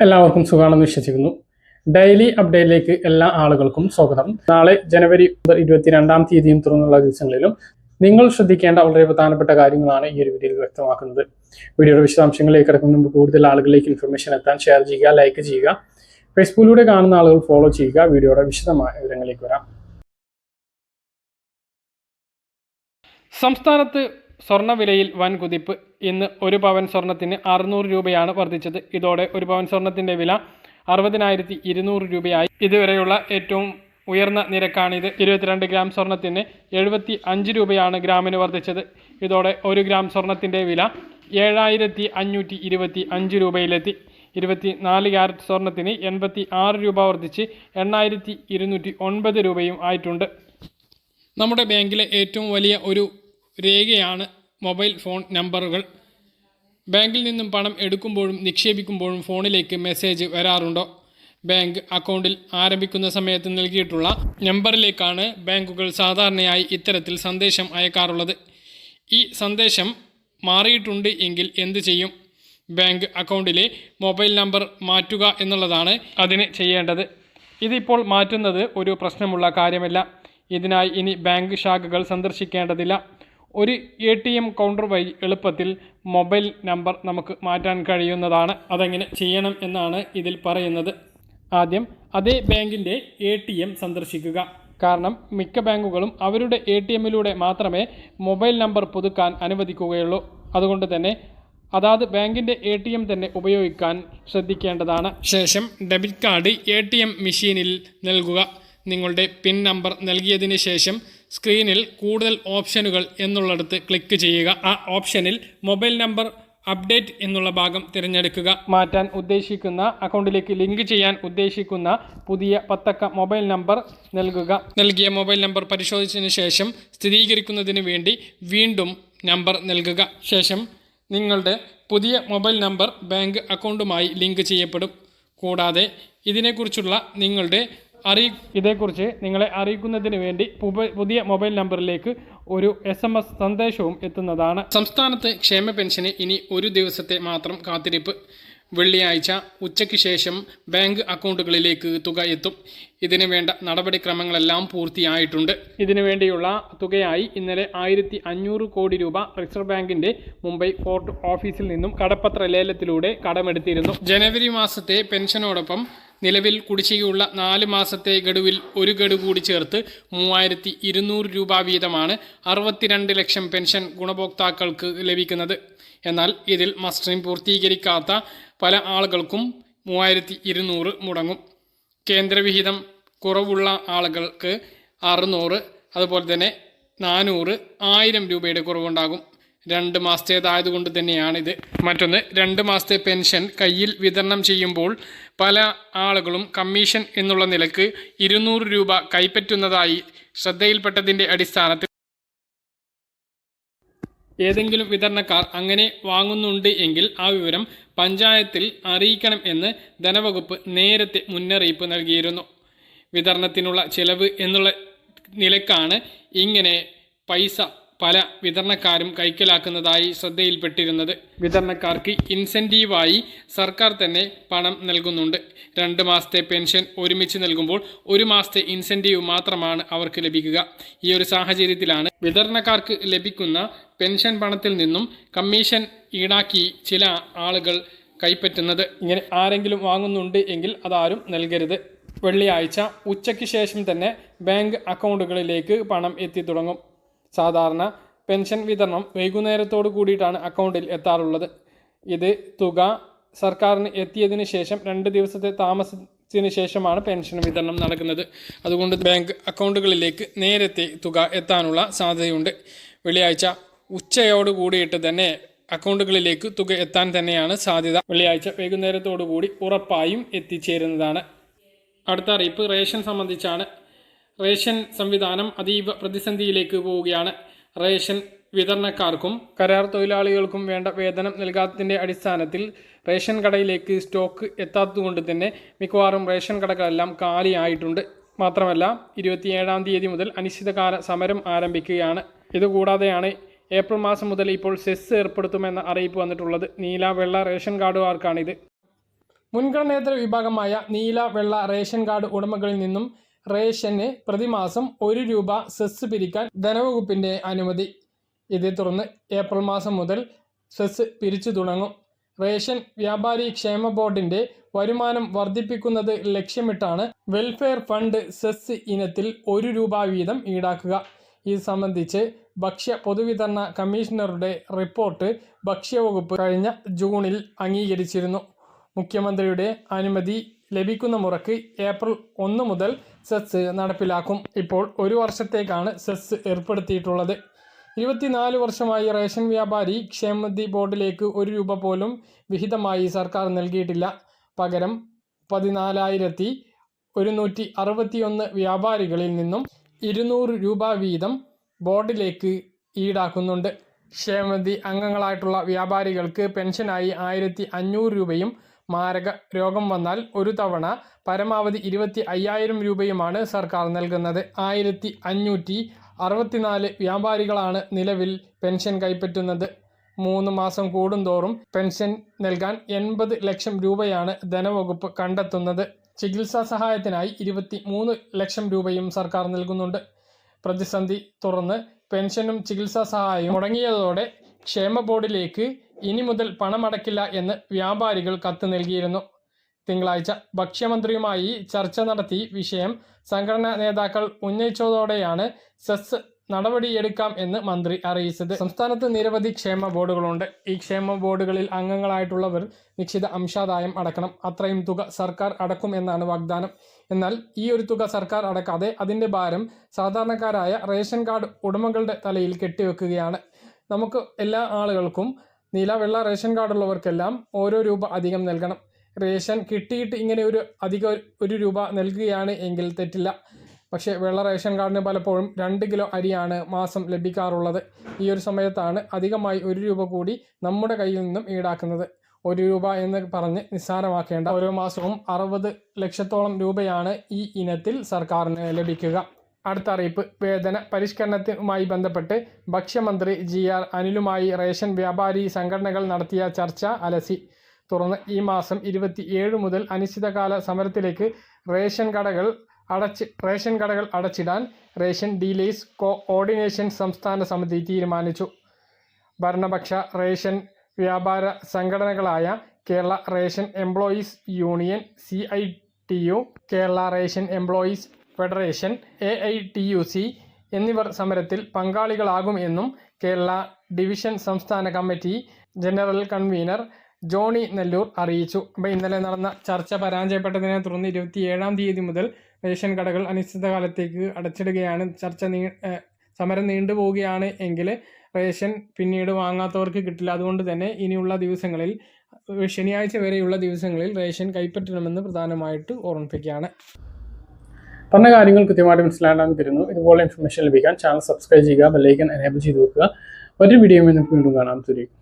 എല്ലാവർക്കും സുഖമാണെന്ന് വിശ്വസിക്കുന്നു. ഡെയിലി അപ്ഡേറ്റിലേക്ക് എല്ലാ ആളുകൾക്കും സ്വാഗതം. നാളെ ജനുവരി ഇരുപത്തിരണ്ടാം തീയതിയും തുറന്നുള്ള ദിവസങ്ങളിലും നിങ്ങൾ ശ്രദ്ധിക്കേണ്ട വളരെ പ്രധാനപ്പെട്ട കാര്യങ്ങളാണ് ഈ ഒരു വീഡിയോയിൽ വ്യക്തമാക്കുന്നത്. വീഡിയോയുടെ വിശദാംശങ്ങളിലേക്ക് കിടക്കുന്ന മുമ്പ് കൂടുതൽ ആളുകളിലേക്ക് ഇൻഫർമേഷൻ എത്താൻ ഷെയർ ചെയ്യുക ലൈക്ക് ചെയ്യുക. ഫേസ്ബുക്കിലൂടെ കാണുന്ന ആളുകൾ ഫോളോ ചെയ്യുക. വീഡിയോയുടെ വിശദമായ വിവരങ്ങളിലേക്ക് വരാം. സംസ്ഥാനത്ത് സ്വർണവിലയിൽ വൻ കുതിപ്പ് ഇന്ന് ഒരു പവൻ സ്വർണത്തിന് അറുന്നൂറ് രൂപയാണ് വർദ്ധിച്ചത്. ഇതോടെ ഒരു പവൻ സ്വർണത്തിന്റെ വില അറുപതിനായിരത്തി ഇരുന്നൂറ് രൂപയായി. ഇതുവരെയുള്ള ഏറ്റവും ഉയർന്ന നിരക്കാണിത്. ഇരുപത്തിരണ്ട് ഗ്രാം സ്വർണത്തിന് എഴുപത്തി അഞ്ച് രൂപയാണ് ഗ്രാമിന് വർദ്ധിച്ചത്. ഇതോടെ ഒരു ഗ്രാം സ്വർണത്തിന്റെ വില ഏഴായിരത്തി അഞ്ഞൂറ്റി ഇരുപത്തി അഞ്ച് രൂപയിലെത്തി. ഇരുപത്തി നാല് ക്യാരറ്റ് സ്വർണത്തിന് എൺപത്തി ആറ് രൂപ വർദ്ധിച്ച് എണ്ണായിരത്തി ഇരുന്നൂറ്റി ഒൻപത് രൂപയും ആയിട്ടുണ്ട്. നമ്മുടെ ബാങ്കിലെ ഏറ്റവും വലിയ ഒരു രേഖയാണ് മൊബൈൽ ഫോൺ നമ്പറുകൾ. ബാങ്കിൽ നിന്നും പണം എടുക്കുമ്പോഴും നിക്ഷേപിക്കുമ്പോഴും ഫോണിലേക്ക് മെസ്സേജ് വരാറുണ്ടോ? ബാങ്ക് അക്കൗണ്ടിൽ ആരംഭിക്കുന്ന സമയത്ത് നൽകിയിട്ടുള്ള നമ്പറിലേക്കാണ് ബാങ്കുകൾ സാധാരണയായി ഇത്തരത്തിൽ സന്ദേശം അയക്കാറുള്ളത്. ഈ സന്ദേശം മാറിയിട്ടുണ്ട് എങ്കിൽ എന്ത് ചെയ്യും? ബാങ്ക് അക്കൗണ്ടിലെ മൊബൈൽ നമ്പർ മാറ്റുക എന്നുള്ളതാണ് അതിന് ചെയ്യേണ്ടത്. ഇതിപ്പോൾ മാറ്റുന്നത് ഒരു പ്രശ്നമുള്ള കാര്യമല്ല. ഇതിനായി ഇനി ബാങ്ക് ശാഖകൾ സന്ദർശിക്കേണ്ടതില്ല. ഒരു എ ടി എം കൗണ്ടർ വഴി എളുപ്പത്തിൽ മൊബൈൽ നമ്പർ നമുക്ക് മാറ്റാൻ കഴിയുന്നതാണ്. അതെങ്ങനെ ചെയ്യണം എന്നാണ് ഇതിൽ പറയുന്നത്. ആദ്യം അതേ ബാങ്കിന്റെ എ ടി എം സന്ദർശിക്കുക. കാരണം മിക്ക ബാങ്കുകളും അവരുടെ എ ടി എമ്മിലൂടെ മാത്രമേ മൊബൈൽ നമ്പർ പുതുക്കാൻ അനുവദിക്കുകയുള്ളൂ. അതുകൊണ്ട് തന്നെ അതാത് ബാങ്കിന്റെ എ ടി എം തന്നെ ഉപയോഗിക്കാൻ ശ്രദ്ധിക്കേണ്ടതാണ്. ശേഷം debit card A T M മെഷീനിൽ നൽകുക. നിങ്ങളുടെ പിൻ നമ്പർ നൽകിയതിന് ശേഷം സ്ക്രീനിൽ കൂടുതൽ ഓപ്ഷനുകൾ എന്നുള്ളിടത്ത് ക്ലിക്ക് ചെയ്യുക. ആ ഓപ്ഷനിൽ മൊബൈൽ നമ്പർ അപ്ഡേറ്റ് എന്നുള്ള ഭാഗം തിരഞ്ഞെടുക്കുക. മാറ്റാൻ ഉദ്ദേശിക്കുന്ന അക്കൗണ്ടിലേക്ക് ലിങ്ക് ചെയ്യാൻ ഉദ്ദേശിക്കുന്ന പുതിയ പത്തക്ക മൊബൈൽ നമ്പർ നൽകുക. നൽകിയ മൊബൈൽ നമ്പർ പരിശോധിച്ചതിന് ശേഷം സ്ഥിരീകരിക്കുന്നതിന് വേണ്ടി വീണ്ടും നമ്പർ നൽകുക. ശേഷം നിങ്ങളുടെ പുതിയ മൊബൈൽ നമ്പർ ബാങ്ക് അക്കൗണ്ടുമായി ലിങ്ക് ചെയ്യപ്പെടും. കൂടാതെ ഇതിനെക്കുറിച്ചുള്ള നിങ്ങളുടെ അറിയി ഇതേക്കുറിച്ച് നിങ്ങളെ അറിയിക്കുന്നതിന് വേണ്ടി പുതിയ മൊബൈൽ നമ്പറിലേക്ക് ഒരു എസ് എം എസ് സന്ദേശവും എത്തുന്നതാണ്. സംസ്ഥാനത്ത് ക്ഷേമ പെൻഷന് ഇനി ഒരു ദിവസത്തെ മാത്രം കാത്തിരിപ്പ് വെള്ളിയാഴ്ച ഉച്ചയ്ക്ക് ശേഷം ബാങ്ക് അക്കൗണ്ടുകളിലേക്ക് തുക എത്തും. ഇതിനു വേണ്ട നടപടിക്രമങ്ങളെല്ലാം പൂർത്തിയായിട്ടുണ്ട്. ഇതിനു വേണ്ടിയുള്ള തുകയായി ഇന്നലെ ആയിരത്തി അഞ്ഞൂറ് കോടി രൂപ റിസർവ് ബാങ്കിന്റെ മുംബൈ ഫോർട്ട് ഓഫീസിൽ നിന്നും കടപ്പത്ര ലേലത്തിലൂടെ കടമെടുത്തിരുന്നു. ജനുവരി മാസത്തെ പെൻഷനോടൊപ്പം നിലവിൽ കുടിശ്ശികയുള്ള നാല് മാസത്തെ ഗഡുവിൽ ഒരു ഗഡു കൂടി ചേർത്ത് മൂവായിരത്തി ഇരുന്നൂറ് രൂപ വീതമാണ് അറുപത്തിരണ്ട് ലക്ഷം പെൻഷൻ ഗുണഭോക്താക്കൾക്ക് ലഭിക്കുന്നത്. എന്നാൽ ഇതിൽ മസ്റ്ററിംഗ് പൂർത്തീകരിക്കാത്ത പല ആളുകൾക്കും മൂവായിരത്തി ഇരുന്നൂറ് മുടങ്ങും. കേന്ദ്രവിഹിതം കുറവുള്ള ആളുകൾക്ക് അറുന്നൂറ് അതുപോലെ തന്നെ നാനൂറ് ആയിരം രൂപയുടെ കുറവുണ്ടാകും. രണ്ട് മാസത്തേതായതുകൊണ്ട് തന്നെയാണിത്. മറ്റൊന്ന് രണ്ട് മാസത്തെ പെൻഷൻ കയ്യിൽ വിതരണം ചെയ്യുമ്പോൾ പല ആളുകളും കമ്മീഷൻ എന്നുള്ള നിലയ്ക്ക് ഇരുന്നൂറ് രൂപ കൈപ്പറ്റുന്നതായി ശ്രദ്ധയിൽപ്പെട്ടതിന്റെ അടിസ്ഥാനത്തിൽ ഏതെങ്കിലും വിതരണക്കാർ അങ്ങനെ വാങ്ങുന്നുണ്ട് എങ്കിൽ ആ വിവരം പഞ്ചായത്തിൽ അറിയിക്കണം എന്ന് ധനവകുപ്പ് നേരത്തെ മുന്നറിയിപ്പ് നൽകിയിരുന്നു. വിതരണത്തിനുള്ള ചെലവ് എന്നുള്ള നിലക്കാണ് ഇങ്ങനെ പൈസ പല വിതരണക്കാരും കൈക്കലാക്കുന്നതായി ശ്രദ്ധയിൽപ്പെട്ടിരുന്നത്. വിതരണക്കാർക്ക് ഇൻസെന്റീവായി സർക്കാർ തന്നെ പണം നൽകുന്നുണ്ട്. രണ്ട് മാസത്തെ പെൻഷൻ ഒരുമിച്ച് നൽകുമ്പോൾ ഒരു മാസത്തെ ഇൻസെന്റീവ് മാത്രമാണ് അവർക്ക് ലഭിക്കുക. ഈ ഒരു സാഹചര്യത്തിലാണ് വിതരണക്കാർക്ക് ലഭിക്കുന്ന പെൻഷൻ പണത്തിൽ നിന്നും കമ്മീഷൻ ഈടാക്കി ചില ആളുകൾ കൈപ്പറ്റുന്നത്. ഇങ്ങനെ ആരെങ്കിലും വാങ്ങുന്നുണ്ട് എങ്കിൽ അതാരും നൽകരുത്. വെള്ളിയാഴ്ച ഉച്ചയ്ക്ക് ശേഷം തന്നെ ബാങ്ക് അക്കൗണ്ടുകളിലേക്ക് പണം എത്തി തുടങ്ങും സാധാരണ പെൻഷൻ വിതരണം വൈകുന്നേരത്തോട് കൂടിയിട്ടാണ് അക്കൗണ്ടിൽ എത്താറുള്ളത്. ഇത് തുക സർക്കാരിന് എത്തിയതിന് ശേഷം രണ്ട് ദിവസത്തെ താമസത്തിന് ശേഷമാണ് പെൻഷൻ വിതരണം നടക്കുന്നത്. അതുകൊണ്ട് ബാങ്ക് അക്കൗണ്ടുകളിലേക്ക് നേരത്തെ തുക എത്താനുള്ള സാധ്യതയുണ്ട്. വെള്ളിയാഴ്ച ഉച്ചയോട് കൂടിയിട്ട് തന്നെ അക്കൗണ്ടുകളിലേക്ക് തുക എത്താൻ തന്നെയാണ് സാധ്യത. വെള്ളിയാഴ്ച വൈകുന്നേരത്തോടു കൂടി ഉറപ്പായും എത്തിച്ചേരുന്നതാണ്. അടുത്ത അറിയിപ്പ് റേഷൻ സംബന്ധിച്ചാണ്. റേഷൻ സംവിധാനം അതീവ പ്രതിസന്ധിയിലേക്ക് പോവുകയാണ്. റേഷൻ വിതരണക്കാർക്കും കരാർ തൊഴിലാളികൾക്കും വേണ്ട വേതനം നൽകാത്തതിന്റെ അടിസ്ഥാനത്തിൽ റേഷൻ കടയിലേക്ക് സ്റ്റോക്ക് എത്താത്തതുകൊണ്ട് തന്നെ മിക്കവാറും റേഷൻ കടകളെല്ലാം കാലിയായിട്ടുണ്ട്. മാത്രമല്ല ഇരുപത്തിയേഴാം തീയതി മുതൽ അനിശ്ചിതകാല സമരം ആരംഭിക്കുകയാണ്. ഇതുകൂടാതെയാണ് ഏപ്രിൽ മാസം മുതൽ ഇപ്പോൾ സെസ് ഏർപ്പെടുത്തുമെന്ന അറിയിപ്പ് വന്നിട്ടുള്ളത്. നീല വെള്ള റേഷൻ കാർഡുകാർക്കാണിത്. മുൻഗണനേതര വിഭാഗമായ നീല വെള്ള റേഷൻ കാർഡ് ഉടമകളിൽ നിന്നും റേഷന് പ്രതിമാസം ഒരു രൂപ സെസ് പിരിക്കാൻ ധനവകുപ്പിന്റെ അനുമതി. ഇതേ തുടർന്ന് ഏപ്രിൽ മാസം മുതൽ സെസ് പിരിച്ചു തുടങ്ങും. റേഷൻ വ്യാപാരി ക്ഷേമ ബോർഡിന്റെ വരുമാനം വർദ്ധിപ്പിക്കുന്നത് ലക്ഷ്യമിട്ടാണ് വെൽഫെയർ ഫണ്ട് സെസ് ഇനത്തിൽ ഒരു രൂപ വീതം ഈടാക്കുക. ഇത് സംബന്ധിച്ച് ഭക്ഷ്യ പൊതുവിതരണ കമ്മീഷണറുടെ റിപ്പോർട്ട് ഭക്ഷ്യവകുപ്പ് കഴിഞ്ഞ ജൂണിൽ അംഗീകരിച്ചിരുന്നു. മുഖ്യമന്ത്രിയുടെ അനുമതി ലഭിക്കുന്ന മുറക്ക് ഏപ്രിൽ ഒന്ന് മുതൽ സെസ് നടപ്പിലാക്കും. ഇപ്പോൾ ഒരു വർഷത്തേക്കാണ് സെസ് ഏർപ്പെടുത്തിയിട്ടുള്ളത്. ഇരുപത്തിനാല് വർഷമായി റേഷൻ വ്യാപാരി ക്ഷേമനിധി ബോർഡിലേക്ക് ഒരു രൂപ പോലും വിഹിതമായി സർക്കാർ നൽകിയിട്ടില്ല. പകരം പതിനാലായിരത്തി ഒരുന്നൂറ്റി അറുപത്തിയൊന്ന് വ്യാപാരികളിൽ നിന്നും ഇരുന്നൂറ് രൂപ വീതം ബോർഡിലേക്ക് ഈടാക്കുന്നുണ്ട്. ക്ഷേമനിധി അംഗങ്ങളായിട്ടുള്ള വ്യാപാരികൾക്ക് പെൻഷനായി ആയിരത്തി അഞ്ഞൂറ് രൂപയും മാരക രോഗം വന്നാൽ ഒരു തവണ പരമാവധി ഇരുപത്തി അയ്യായിരം രൂപയുമാണ് സർക്കാർ നൽകുന്നത്. ആയിരത്തി അഞ്ഞൂറ്റി അറുപത്തിനാല് വ്യാപാരികളാണ് നിലവിൽ പെൻഷൻ കൈപ്പറ്റുന്നത്. മൂന്ന് മാസം കൂടുന്തോറും പെൻഷൻ നൽകാൻ എൺപത് ലക്ഷം രൂപയാണ് ധനവകുപ്പ് കണ്ടെത്തുന്നത്. ചികിത്സാ സഹായത്തിനായി ഇരുപത്തി മൂന്ന് ലക്ഷം രൂപയും സർക്കാർ നൽകുന്നുണ്ട്. പ്രതിസന്ധി തുറന്ന് പെൻഷനും ചികിത്സാ സഹായവും മുടങ്ങിയതോടെ ക്ഷേമ ബോർഡിലേക്ക് ഇനി മുതൽ പണമടക്കില്ല എന്ന് വ്യാപാരികൾ കത്ത് നൽകിയിരുന്നു. തിങ്കളാഴ്ച ഭക്ഷ്യമന്ത്രിയുമായി ചർച്ച നടത്തി വിഷയം സംഘടനാ നേതാക്കൾ ഉന്നയിച്ചതോടെയാണ് സെസ് നടപടിയെടുക്കാം എന്ന് മന്ത്രി അറിയിച്ചത്. സംസ്ഥാനത്ത് നിരവധി ക്ഷേമ ബോർഡുകളുണ്ട്. ഈ ക്ഷേമ ബോർഡുകളിൽ അംഗങ്ങളായിട്ടുള്ളവർ നിശ്ചിത അംശാദായം അടക്കണം. അത്രയും തുക സർക്കാർ അടക്കും എന്നാണ് വാഗ്ദാനം. എന്നാൽ ഈ ഒരു തുക സർക്കാർ അടക്കാതെ അതിന്റെ ഭാരം സാധാരണക്കാരായ റേഷൻ കാർഡ് ഉടമകളുടെ തലയിൽ കെട്ടിവെക്കുകയാണ്. നമുക്ക് എല്ലാ ആളുകൾക്കും നീല വെള്ള റേഷൻ കാർഡുള്ളവർക്കെല്ലാം ഓരോ രൂപ അധികം നൽകണം. റേഷൻ കിട്ടിയിട്ട് ഇങ്ങനെ ഒരു അധിക ഒരു രൂപ നൽകുകയാണ് എങ്കിൽ തെറ്റില്ല. പക്ഷേ വെള്ള റേഷൻ കാർഡിന് പലപ്പോഴും രണ്ട് കിലോ അരിയാണ് മാസം ലഭിക്കാറുള്ളത്. ഈ ഒരു സമയത്താണ് അധികമായി ഒരു രൂപ കൂടി നമ്മുടെ കയ്യിൽ നിന്നും ഈടാക്കുന്നത്. ഒരു രൂപ എന്ന് പറഞ്ഞ് നിസ്സാരമാക്കേണ്ട ഓരോ മാസവും അറുപത് ലക്ഷത്തോളം രൂപയാണ് ഈ ഇനത്തിൽ സർക്കാരിന് ലഭിക്കുക. അടുത്ത അറിയിപ്പ്. വേതന പരിഷ്കരണത്തിനുമായി ബന്ധപ്പെട്ട് ഭക്ഷ്യമന്ത്രി ജി ആർ അനിലുമായി റേഷൻ വ്യാപാരി സംഘടനകൾ നടത്തിയ ചർച്ച അലസി. തുടർന്ന് ഈ മാസം ഇരുപത്തി ഏഴ് മുതൽ അനിശ്ചിതകാല സമരത്തിലേക്ക് റേഷൻ കടകൾ അടച്ച് റേഷൻ കടകൾ അടച്ചിടാൻ റേഷൻ ഡീലേഴ്സ് കോ ഓർഡിനേഷൻ സംസ്ഥാന സമിതി തീരുമാനിച്ചു. ഭരണപക്ഷ റേഷൻ വ്യാപാര സംഘടനകളായ Kerala ration employees union C I T U Kerala ration employees federation A I T U C എന്നിവർ സമരത്തിൽ പങ്കാളികളാകും എന്നും കേരള ഡിവിഷൻ സംസ്ഥാന committee general convener Johnny Nelloor അറിയിച്ചു. അപ്പോൾ ഇന്നലെ നടന്ന ചർച്ച പരാജയപ്പെട്ടതിനെ തുടർന്ന് ഇരുപത്തിയേഴാം തീയതി മുതൽ റേഷൻ കടകൾ അനിശ്ചിതകാലത്തേക്ക് അടച്ചിടുകയാണ്. ചർച്ച നീ സമരം നീണ്ടുപോവുകയാണ് എങ്കിൽ റേഷൻ പിന്നീട് വാങ്ങാത്തവർക്ക് കിട്ടില്ല. അതുകൊണ്ട് തന്നെ ഇനിയുള്ള ദിവസങ്ങളിൽ ശനിയാഴ്ച വരെയുള്ള ദിവസങ്ങളിൽ റേഷൻ കൈപ്പറ്റണമെന്ന് പ്രധാനമായിട്ട് ഓർമ്മിപ്പിക്കുകയാണ്. പറഞ്ഞ കാര്യങ്ങൾ കൃത്യമായിട്ട് മനസ്സിലാക്കാൻ തരുന്നു. ഇതുപോലെ ഇൻഫർമേഷൻ ലഭിക്കാൻ ചാനൽ സബ്സ്ക്രൈബ് ചെയ്യുക ബെല്ലൈക്കൻ എനേബിൾ ചെയ്ത് വെക്കുക. ഒരു വീഡിയോ നമുക്ക് വീണ്ടും കാണാം. തുരിക്കും